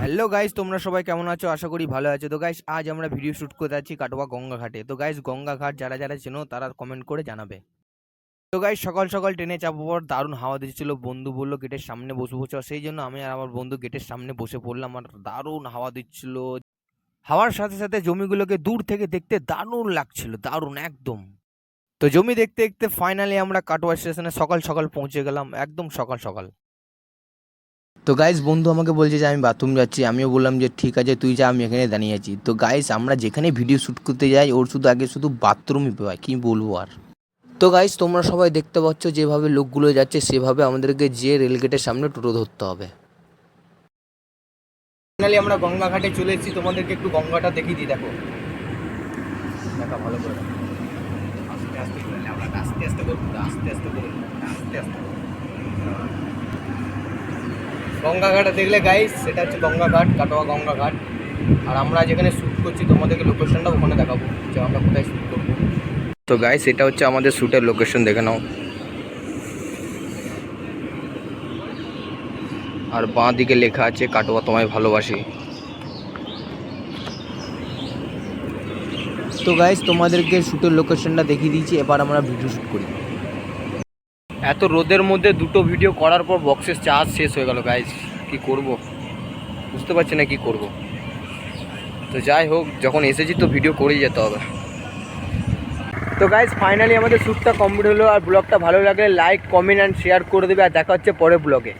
Hello guys তোমরা সবাই কেমন আছো? আশা করি ভালো আছো। তো গাইস আজ আমরা ভিডিও শ্যুট করতে যাচ্ছি কাটোয়া গঙ্গা ঘাটে। তো গাইস গঙ্গা ঘাট যারা যারা চেনো, তারা কমেন্ট করে জানাবে। তো গাইস সকাল সকাল ট্রেনে চাপো পর দারুণ হাওয়া দিচ্ছিল। বন্ধু বলল, গেটের সামনে বসে বসে। সেই জন্য আমি আর আমার বন্ধু গেটের সামনে বসে পড়লাম আর দারুণ হাওয়া দিচ্ছিল। হাওয়ার সাথে সাথে জমিগুলোকে দূর থেকে দেখতে দারুণ লাগছিল। দারুণ, একদম। তো জমি দেখতে দেখতে ফাইনালি আমরা কাটোয়া স্টেশনে সকাল সকাল পৌঁছে গেলাম। একদম সকাল সকাল। তো গাইস বন্ধু আমাকে বলছে যে আমি বাথরুম যাচ্ছি আমিও বললাম যে ঠিক আছে তুই যা আমি এখানে দাঁড়িয়ে আছি। তো গাইস আমরা যেখানে ভিডিও শ্যুট করতে যাই ওর শুধু আগে শুধু বাথরুমই পাই কি বলব আর। তো গাইস তোমরা সবাই দেখতে পাচ্ছ যেভাবে লোকগুলো যাচ্ছে সেভাবে আমাদেরকে যে রেলগেটের সামনে টোটো ধরতে হবে। আমরা গঙ্গা ঘাটে চলে এসেছি তোমাদেরকে একটু গঙ্গাটা দেখিয়ে দিই দেখো। দেখা ভালো করে। আস্তে আস্তে আস্তে আস্তে করব আস্তে আস্তে করে নে, আস্তে আস্তে করে। গঙ্গা ঘাটে দেখলে গাইস সেটা হচ্ছে গঙ্গাঘাট কাটোয়া গঙ্গাঘাট আর আমরা যেখানে শ্যুট করছি, তোমাদেরকে লোকেশনটা ওখানে দেখাবো যে আমরা কোথায় শ্যুট করব। তো গাইস এটা হচ্ছে আমাদের শ্যুটের লোকেশন দেখে নাও। আর বাঁ দিকে লেখা আছে, কাটোয়া তোমায় ভালোবাসি। তো গাইস তোমাদেরকে শ্যুটের লোকেশনটা দেখিয়ে দিয়েছি, এবার আমরা ভিডিও শ্যুট করি। এত রোদের মধ্যে দুটো ভিডিও করার পর বক্সের চার্জ শেষ হয়ে গেল গাইজ কি করব? বুঝতে পারছি না কি করব। তো যাই হোক, যখন এসেছি তো ভিডিও করেই যেতে হবে। তো গাইজ ফাইনালি আমাদের শ্যুটটা কমপ্লিট হলো। আর ব্লগটা ভালো লাগলে লাইক কমেন্ট অ্যান্ড শেয়ার করে দেবে। আর দেখা হচ্ছে পরের ব্লগে